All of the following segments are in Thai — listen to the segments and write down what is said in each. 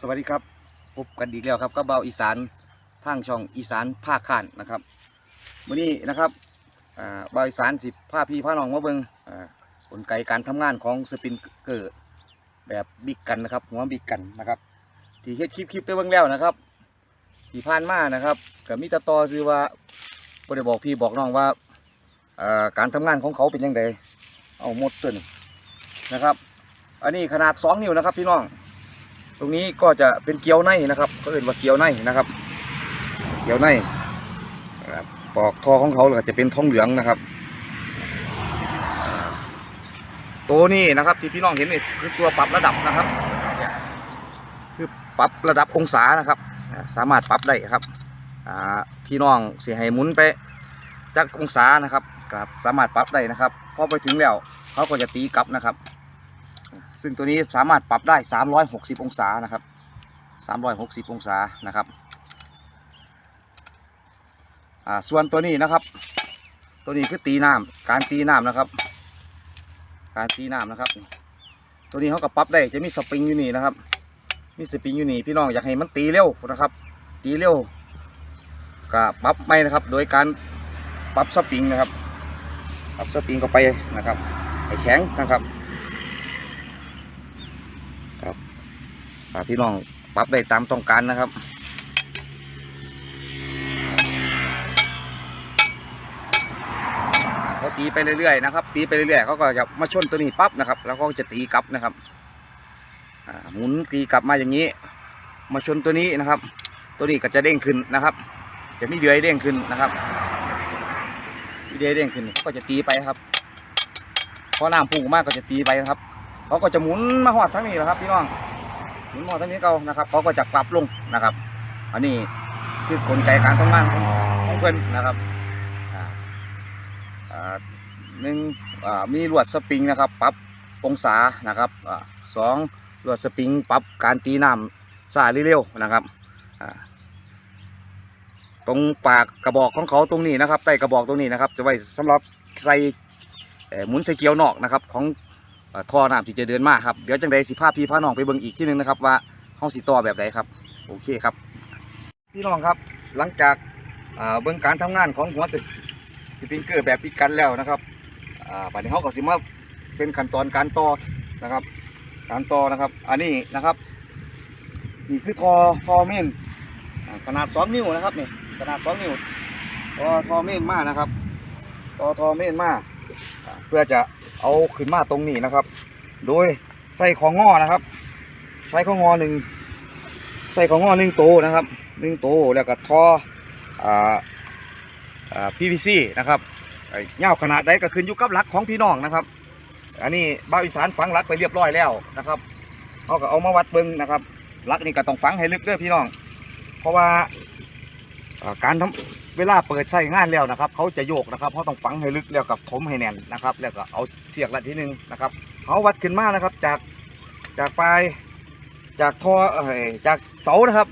สวัสดีครับพบกันอีกแล้วครับกับเบาอีสานทางช่องอีสานภาคข้านนะครับวันนี้นะครับเบาอีสานสิผ้าพี่ผ้าน้องมาเบิงอ่ากลไกการทำงานของสปินเกอร์แบบบิ๊กกันนะครับหัวบิ๊กกันนะครับ ที่เฮ็ดคลิปคลิปไปเบิงแล้วนะครับที่ผ่านมานะครับกับมิตรตอคือว่าบ่ได้บอกพี่บอกน้องว่าการทำงานของเขาเป็นยังไงเอาหมดตัวนี้นะครับ อันนี้ขนาด 2 นิ้วนะครับพี่น้อง ตรงนี้ก็จะเป็นเกี๊ยวในนะครับเขาเรียกว่าเกี๊ยวในนะครับ เกี๊ยวในนะครับปอกทอของเขาจะเป็นทองเหลืองนะครับ ตัวนี้นะครับที่พี่น้องเห็นนี่คือตัวปรับระดับนะครับคือปรับระดับองศานะครับ สามารถปรับได้ครับพี่น้องเสียให้หมุนไปจักองศานะครับกับสามารถปรับได้นะครับพอไปถึงแล้วเขาก็จะตีกลับนะครับ ซึ่งตัวนี้สามารถปรับได้ 360 องศานะครับ 360 องศานะครับส่วนตัวนี้นะครับ ตัวนี้คือตีน้ำการตีน้ำนะครับ การตีน้ำนะครับ ตัวนี้เขาก็ปรับได้จะมีสปริงอยู่นี่นะครับ มีสปริงอยู่นี่พี่น้องอยากให้มันตีเร็วนะครับ ตีเร็วก็ปรับไม่นะครับ โดยการปรับสปริงนะครับ ปรับสปริงเข้าไปนะครับให้แข็งนะครับ อ่า พี่น้องปรับได้ตามต้องการนะครับเขาตีไปเรื่อยๆนะครับ ตีไปเรื่อยๆเขาก็จะมาชนตัวนี้ปั๊บนะครับ แล้วก็จะตีกลับนะครับหมุนตีกลับมาอย่างนี้ มาชนตัวนี้นะครับ ตัวนี้ก็จะเด้งขึ้นนะครับ จะมีเดือยเด้งขึ้นนะครับมีเดือยเด้งขึ้นเขาก็จะตีไปครับพอน้ำพุ่งมากก็จะตีไปนะครับเขาก็จะหมุนมาหอดทั้งนี้แหละครับพี่น้อง มุนหมอทั้งนี้เก่านะครับเขาก็จะปรับลงนะครับ อันนี้คือกลไกการทำงานของของเพื่อนนะครับอ่าอ่าหนึ่งอ่ามีลวดสปริงนะครับปรับองศานะครับอ่าสองลวดสปริงปรับการตีน้ำสายเร็วๆนะครับอ่าตรงปากกระบอกของเขาตรงนี้นะครับใต้กระบอกตรงนี้นะครับ จะไว้สำหรับใส่เอ่อหมุนใส่เกียวนอกนะครับ ของเอ่อ ท่อน้ำที่จะเดินมาครับเดี๋ยวจังใดสิพาพี่พาน้องไปเบิ่งอีกที่นึงนะครับว่าห้องสีต่อแบบไหนครับโอเคครับ พี่น้องครับหลังจากเบิ่งการทำงานของหัวสิสปริงเกอร์แบบพิกันแล้วนะครับอ่าปัจจุบันเขาก็สิมาเป็นขั้นตอนการต่อนะครับ การต่อนะครับ อันนี้นะครับนี่คือทอทอเมนอ่าขนาด2นิ้วนะครับนี่ขนาด2นิ้วทอทอเมนมากนะครับ ต่อทอเมนมาอ่าเพื่อจะ เอาขึ้นมาตรงนี้นะครับ โดยใส่ของงอนะครับใส่ของงอหนึ่งใส่ของงอหนึ่งโตวนะครับหนึ่งโตวแล้วก็ทออ่าอ่า PVC นะครับไอ้ยาขนาดใดก็ขึ้นอยู่กับหลักของพี่น้องนะครับ อันนี้บ้าวอีสานฝังหลักไปเรียบร้อยแล้วนะครับเขาก็เอามาวัดเบิ้งนะครับหลักนี่ก็ต้องฝังให้ลึกเด้อพี่น้อง เพราะว่าการทำ เวลาเปิดใช้งานแล้วนะครับ เขาจะโยกนะครับเขาต้องฝังให้ลึกแล้วกับถมให้แน่นนะครับ แล้วก็เอาเสียกละทีหนึงนะครับเขาวัดขึ้นมานะครับ จากจากปลายจากท่อเออจากเสานะครับ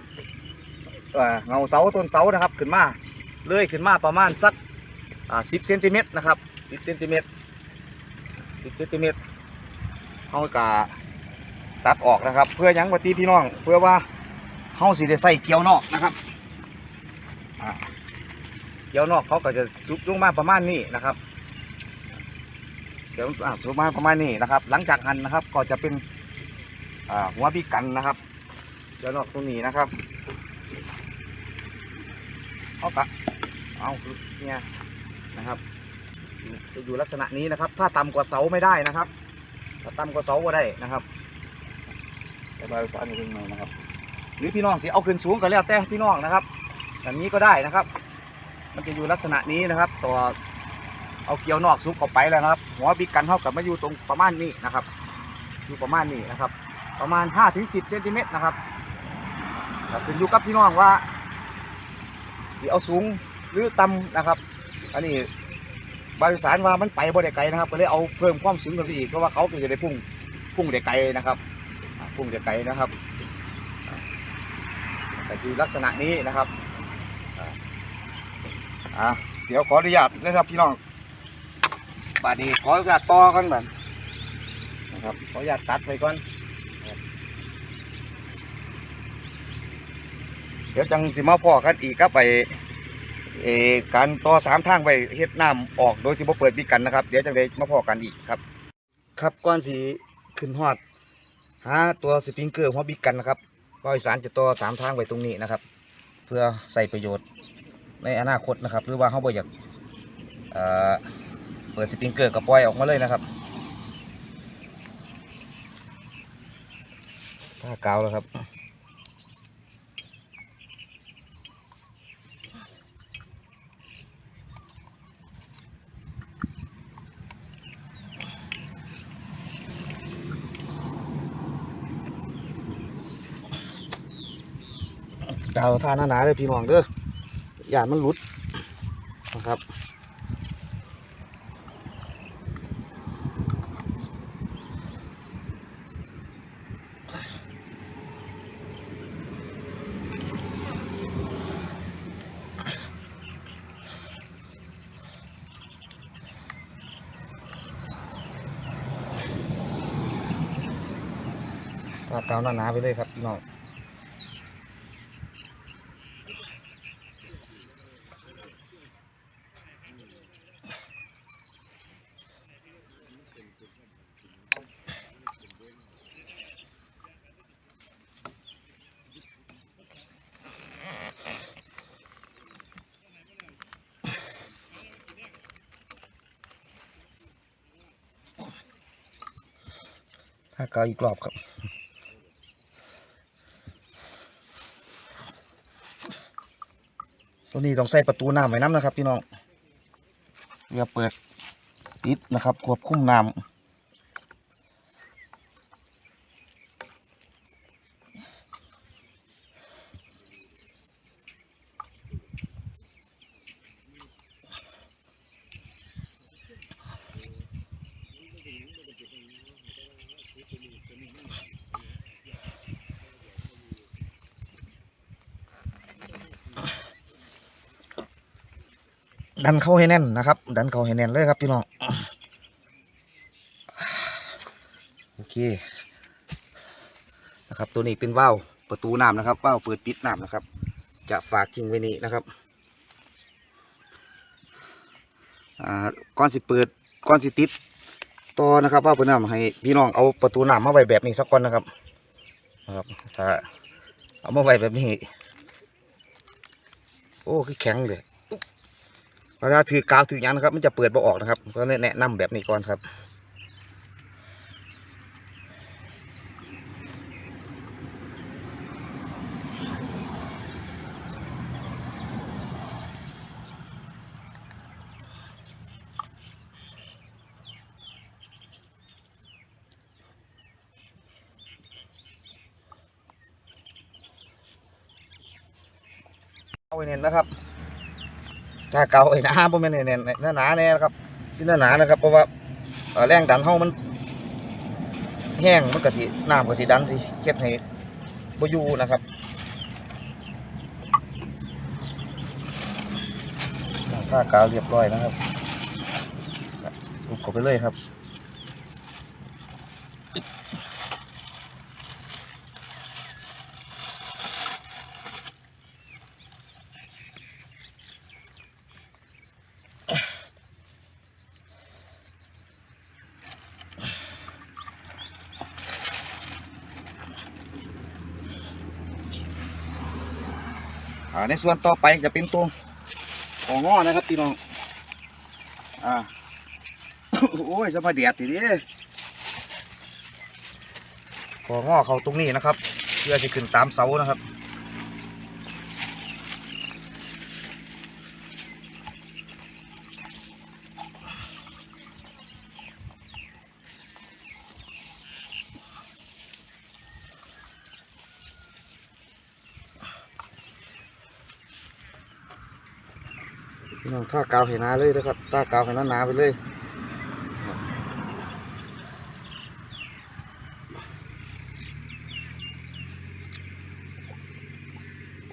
เออเงาเสาต้นเสานะครับขึ้นมาเลื่อยขึ้นมาประมาณสักสิบเซนติเมตรนะครับสิบเซนติเมตรสิบเซนติเมตรเขาก็ตัดออกนะครับ เพื่อยังปฏิพี่น้อง เพื่อว่าเขาสิได้ใส่เกลียวนอกนะครับ ขียวนอกเขาก็จะสุดลงมาประมาณนี้นะครับเดี๋ยวอ่าสุดมาประมาณนี้นะครับ หลังจากหั่นนะครับ ก็จะเป็นหัวบีกันนะครับเดี๋ยวนอกตรงนี้นะครับเอากะเอาเนี่ยนะครับจะอยู่ลักษณะนี้นะครับ ถ้าต่ำกว่าเสาไม่ได้นะครับ ถ้าต่ำกว่าเสาก็ได้นะครับระบายสารขึ้นมานะครับ หรือพี่น้องสิเอาขึ้นสูงก็แล้วแต่พี่น้องนะครับแบบนี้ก็ได้นะครับ มันจะอยู่ลักษณะนี้นะครับ ตัวเอาเกลียวนอกซุปเข้าไปแล้วนะครับ หัวบิ๊กกันเท่ากับมาอยู่ตรงประมาณนี้นะครับ อยู่ประมาณนี้นะครับ ประมาณ5ถึง10เซนติเมตรนะครับขึ้นอยู่กับพี่น้องว่าสีเอาสูงหรือต่ำนะครับ อันนี้บริสารว่ามันไปบ่ได้ไกลนะครับ ก็เลยเอาเพิ่มความสูงขึ้นไปอีกเพราะว่าเขาจะได้พุ่งพุ่งได้ไกลนะครับ พุ่งได้ไกลนะครับแต่คือลักษณะนี้นะครับ อ่าเดี๋ยวขออนุญาตนะครับพี่น้องบาดนี้ขออนุญาตต่อกันแบบนะครับขออนุญาตตัดไปก่อนนะครับเดี๋ยวจังสิมาพอกันอีกครับไปเออการต่อสามทางไปเฮ็ดน้ำออกโดยที่บ่เปิดวิกันนะครับ เดี๋ยวจังได้มาพอกันอีกครับ ครับก่อนสิขึ้นฮอดหาตัวสปริงเกอร์หัวบิกกันนะครับก็อีสานจะต่อสามทางไว้ตรงนี้นะครับ เพื่อใส่ประโยชน์ ในอนาคตนะครับ หรือว่าเขาบ่อยากเปิดสปริงเกอร์ก็ปล่อยออกมาเลยนะครับถ้ากาวแล้วครับดาวทานหนาๆเลยพี่น้องเด้อ ย่ามันหลุดนะครับทากาวหนาๆไปเลยครับพี่น้อง ถ้าเกาอีกรอบครับตัวนี้ต้องใส่ประตูน้ำไว้น้ำนะครับพี่น้องเพื่อเปิดปิดนะครับควบคุมน้ำ ดันเข้าให้แน่นนะครับ ดันเข้าให้แน่นเลยครับพี่น้องโอเคนะครับ ตัวนี้เป็นว่าวประตูน้ำนะครับว่าวเปิดปิดน้ำนะครับ จะฝากทิ้งไว้นี้นะครับอ่าก่อนสิเปิดก่อนสิติดต่อนะครับว่าวเปิดน้ำให้พี่น้องเอาประตูน้ำมาไว้แบบนี้สักก่อนนะครับนะครับถ้าเอามาไว้แบบนี้ โอ้คือแข็งเลย เวลาถือกาวถือยังนะครับ มันจะเปิดบ่ออกนะครับ ก็แนะนำแบบนี้ก่อนครับเอาไว้เน้นนะครับ ถ้าเก่าไอ้หนาบ่แม่นแน่นๆหนาหนาแน่ครับสิหนาหนานะครับ เพราะว่าแรงดันเฮามัน แห้งมันก็สิน้ำก็สิดันสิเฮ็ดให้บอยู่นะครับถ้ากาวเรียบร้อยนะครับสุกเข้าไปเลยครับ ในส่วนต่อไปจะเป็นตัวของงอนะครับพี่น้องอ่าโอ้ยจะมาเดียดทีนี้ของงอเขาตรงนี้นะครับ เพื่อจะขึ้นตามเสานะครับ น้องท่ากาวเห็นนาเลยนะครับท่ากาวเห็นนาหนาไปเลย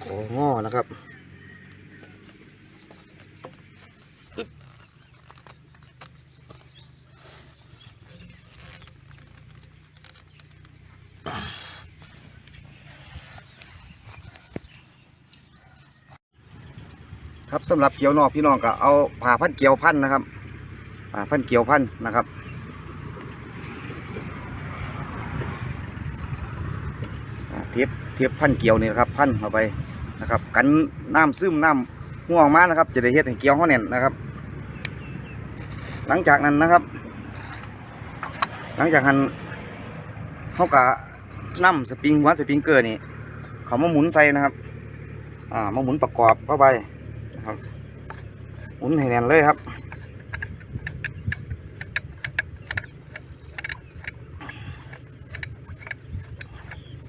ของ้อนะครับ ครับสำหรับเกี่ยวนอกพี่น้องก็เอาผ่าพันเกี่ยวพันนะครับผ่าพันเกี่ยวพันนะครับเทียบเทียบพันเกี่ยวนี่นะครับพันเข้าไปนะครับ กันน้ำซึมน้ำห่วงมานะครับ จะได้เฮ็ดให้เกี่ยวเขาแน่นนะครับ หลังจากนั้นนะครับ หลังจากนั้นเขากะน้ำสปริงหัวสปริงเกอร์นี่เขามาหมุนใส่นะครับ อ่ามาหมุนประกอบเข้าไป ครับหมุนให้แน่นเลยครับ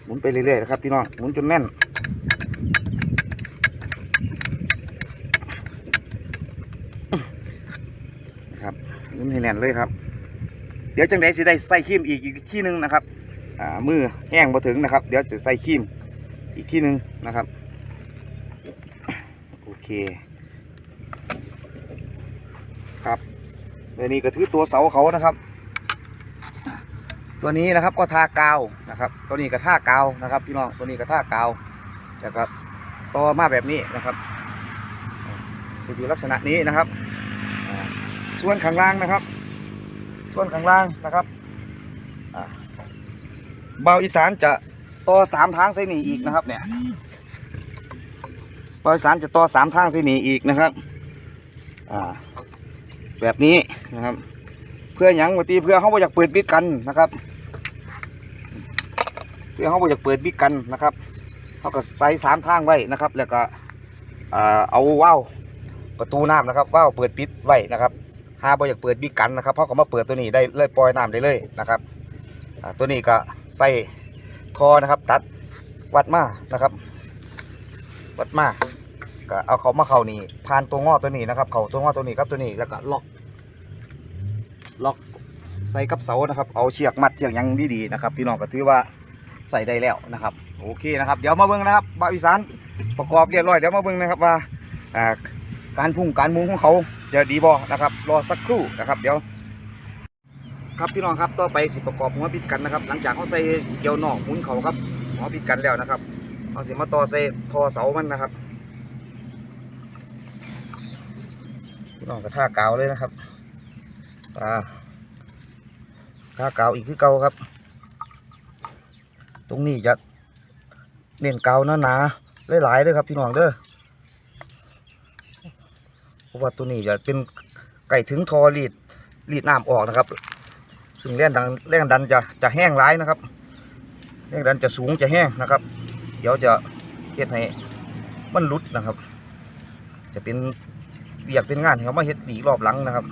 หมุนไปเรื่อยๆนะครับพี่น้องหมุนจนแน่นครับหมุนให้แน่นเลยครับ เดี๋ยวจังไดสิได้ใส่ครีมอีกอีกที่หนึ่งนะครับอ่ามือแห้งมาถึงนะครับ เดี๋ยวจะใส่ครีมอีกที่หนึ่งนะครับ เค ครับเดี๋ยวนี้ก็ถือตัวเสาเขานะครับ ตัวนี้นะครับก็ทากาวนะครับ ตัวนี้ก็ท่ากาวนะครับพี่น้องตัวนี้ก็ท่ากาวจะก็ต่อมาแบบนี้นะครับจะอยู่ลักษณะนี้นะครับ ส่วนข้างล่างนะครับ ส่วนข้างล่างนะครับเบาอีสานจะต่อสามทางเส้นนี้อีกนะครับเนี่ย บริสารจะต่อสามทางส้นนี้อีกนะครับ อ่า แบบนี้นะครับ เพื่อหยังวัตีเพื่อเขาบ่อยากเปิดบิดกันนะครับ เพื่อเขาบ่อยากเปิดบิดกันนะครับเขาก็ใส่สามทางไว้นะครับ แล้วก็เอาว่าวประตูน้ำนะครับว่าวเปิดปิดไว้นะครับหาบ่อยากเปิดบิดกันนะครับเขาก็มาเปิดตัวนี้ได้เลยปล่อยน้ำได้เลยนะครับตัวนี้ก็ใส่คอนะครับ ตัดวัดมานะครับ วัดมา ก็เอาเขามาเข้านี่ผ่านตัวงอตัวนี้นะครับ เข่าตัวงอตัวนี้กับตัวนี้แล้วก็ล็อกล็อกใส่กับเสานะครับ เอาเชือกมัดเชือกยังดีๆนะครับ พี่น้องก็ถือว่าใส่ได้แล้วนะครับ โอเคนะครับ เดี๋ยวมาเบิ่งนะครับบาวอีสานประกอบเรียบร้อยเดี๋ยวมาเบิ่งนะครับว่าการพุ่งการมุงของเขาจะดีบ่นะครับ รอสักครู่นะครับ เดี๋ยว ครับพี่น้องครับต่อไปสิประกอบหัวปิดกันนะครับ หลังจากเขาใส่เกี่ยวนอกหมุนเขาครับหัวปิดกันแล้วนะครับเอาสิมาต่อใส่ทอเสามันนะครับ พี่น้องกระท่ากาวเลยนะครับตาท่ากาวอีกคือเก่าครับ ตรงนี้จะเน้นกาวหนาๆหลายๆเลยครับพี่น้องเด้อเพราะว่าตัวนี้จะเป็นไก่ถึงทอรีดรีดน้ำออกนะครับ ซึ่งแรงดันแรงดันจะจะแห้งร้ายนะครับแรงดันจะสูงจะแห้งนะครับ เดี๋ยวจะเฮ็ดให้มันหลุดนะครับ จะเป็น เบียกเป็นงานเขามาเฮ็ดดีรอบหลังนะครับ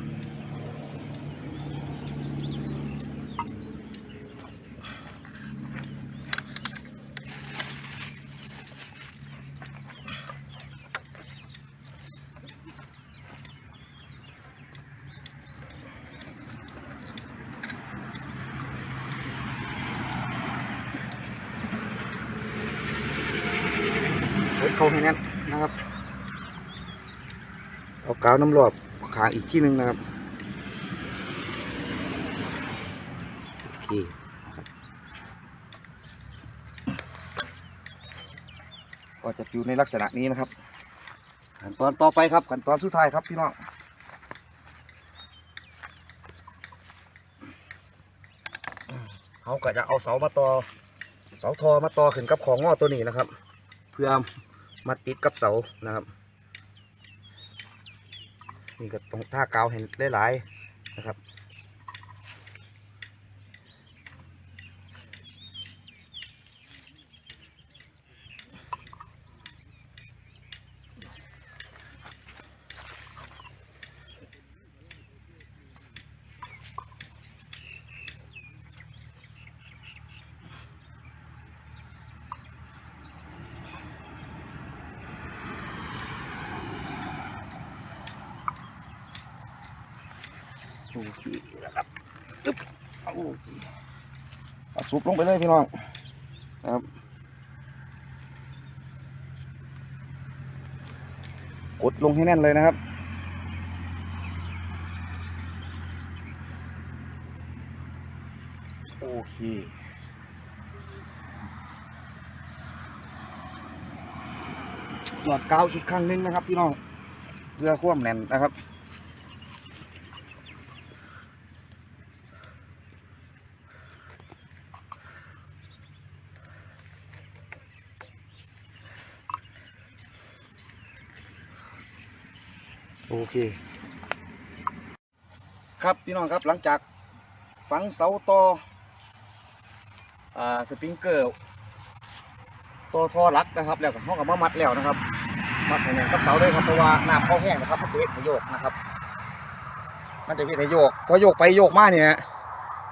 เช็ดเขาให้แน่นนะครับ เอากาวน้ำรอบขางอีกที่หนึ่งนะครับโอเคก็จะอยู่ในลักษณะนี้นะครับขั้นตอนต่อไปครับขั้นตอนสุดท้ายครับพี่น้องเขาก็จะเอาเสามาต่อเสาทอมาต่อขึ้นกับของงอตัวนี้นะครับ เพื่อมาติดกับเสานะครับ นี่ก็ตรงท่ากาวเห็นหลายๆนะครับ โอเคนะครับจึ๊บเอา เอาซุปลงไปเลยพี่น้องนะครับกดลงให้แน่นเลยนะครับโอเคหยอดกาวอีกครั้งหนึงนะครับพี่น้องเพื่อควมแน่นนะครับ โอเค ครับพี่น้องครับหลังจากฝังเสาต่ออ่าสปริงเกอร์ต่อท่อรักนะครับ แล้วก็ห้องกับมามัดแล้วนะครับ มัดแน่นกับเสาเลยครับเพราะว่าน้ำเข้าแห้งนะครับมันจะเฮ็ดให้โยกนะครับ มันจะเฮ็ดให้โยกพอโยกไปโยกมาเนี่ย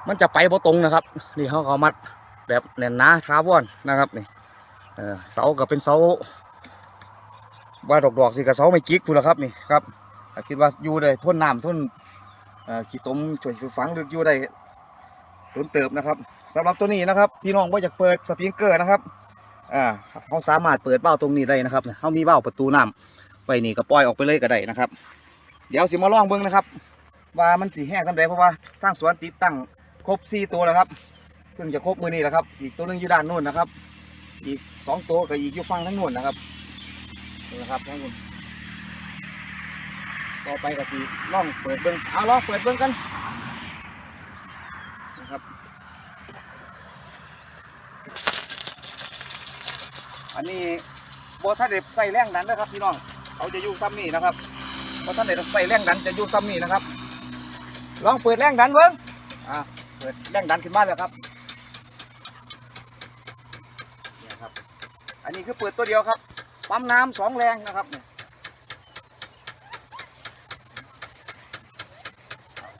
มันจะไปบ่ตรงนะครับ นี่เขาก็มัดแบบแน่นหนาคาร์บอนนะครับนี่เสาก็เป็นเสาว่าดอกๆสิกับเสาไม่จิกพูดแล้วครับนี่ครับ คิดว่าอยู่ได้ทนน้ำทนขี้ต้มช่วยฝังลึกอยู่ได้ทนเติบนะครับสำหรับตัวนี้นะครับ พี่น้องว่าอยากเปิดสปริงเกอร์นะครับอ่าเขาสามารถเปิดเบ้าตรงนี้ได้นะครับเขามีเบ้าประตูน้ำไว้นี่ก็ปล่อยออกไปเลยก็ได้นะครับ เดี๋ยวสิมาลองเบิ้งนะครับ ว่ามันสีแห้งทำไดเพราะว่าทางสวนติดตั้งครบสี่ตัวแล้วครับเพิ่งจะครบมือนี้แหละครับ อีกตัวหนึงอยู่ด้านนู้นนะครับ อีกสองตัวกับอีกอยู่ฝั่งทั้งนู้นนะครับนี่นะครับทั้งนู้น ต่อไปก็สีลองเปิดเบิ้งเอาลองเปิดเบิ้งกันนะครับ อันนี้โบท่านเด็ใส่แรงดันนะครับพี่น้องเขาจะอยู่ซ้ำนี่นะครับโบท่านเด็ใส่แรงดันจะอยู่ซ้ำนี่นะครับ ลองเปิดแรงดันเบิ้งอ่าเปิดแรงดันขึ้นมาแล้วครับนี่ครับ อันนี้คือเปิดตัวเดียวครับปั๊มน้ำสองแรงนะครับเนี่ย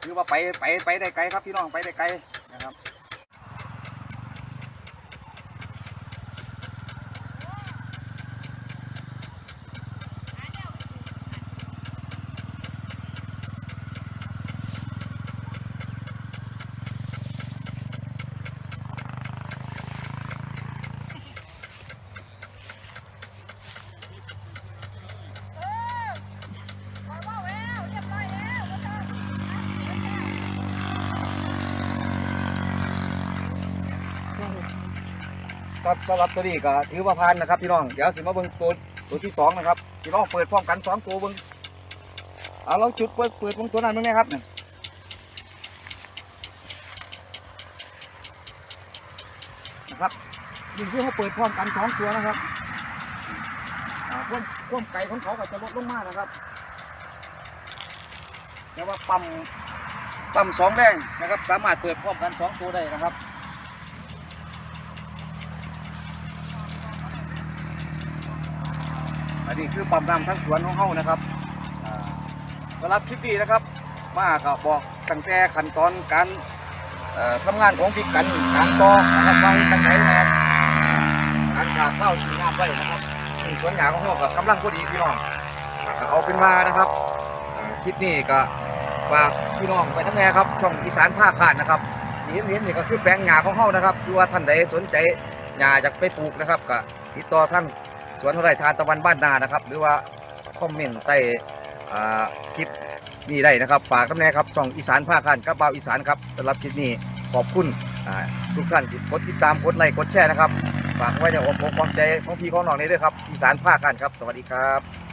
คือว่าไปไปไปได้ไกลครับพี่น้องไปได้ไกล ครับสำหรับตัวนี้ก็ถือว่าผ่านนะครับพี่น้อง เดี๋ยวสิมาเบิ่งตัวตัวที่สองนะครับสิลองเปิดพร้อมกันสองตัวเบิ่งเอาเราจุดเปิดเปิดเบิ่งตัวนั้นเบิ่งนะครับเนี่ยนะครับนี่คือเขาเปิดพร้อมกันสองตัวนะครับความความไกลของเขาก็จะลดลงมากนะครับแต่ว่าปั๊มปั๊มสองแรงนะครับ สามารถเปิดพร้อมกันสองตัวได้นะครับ นนี้คือปั๊มน้ำทั้งสวนของเฮานะครับสำหรับคลิปนี้นะครับ มาก็บอกตั้งแต่ขั้นตอนการทำงานของพิกันการต่อนะครับวางกันไหนนะครับการขาดเข้าสีน้ำไว้นะครับสวนหยางของเฮาก็กำลังพอดีพี่น้องเอาเป็นมานะครับคลิปนี้ก็ฝากพี่น้องไปทั้งแง่ครับช่องอีสานภาคขาดนะครับเห็นเห็นนี่ก็คือแปลงหญ้าของเฮานะครับดูว่าท่านใดสนใจหญ้าจะไปปลูกนะครับก็ติดต่อท่าง สวนไร่ทานตะวันบ้านนานะครับ หรือว่าคอมเมนต์ใต้คลิปนี้ได้นะครับ ฝากกันแน่ครับช่องอีสานภาคขันกับบ่าวอีสานครับสำหรับคลิปนี้ขอบคุณทุกท่านกดติดตามกดไลค์กดแชร์นะครับฝากไว้ในอมอกความใจของพี่ของน้องนี้ด้วยครับอีสานภาคขันครับ สวัสดีครับ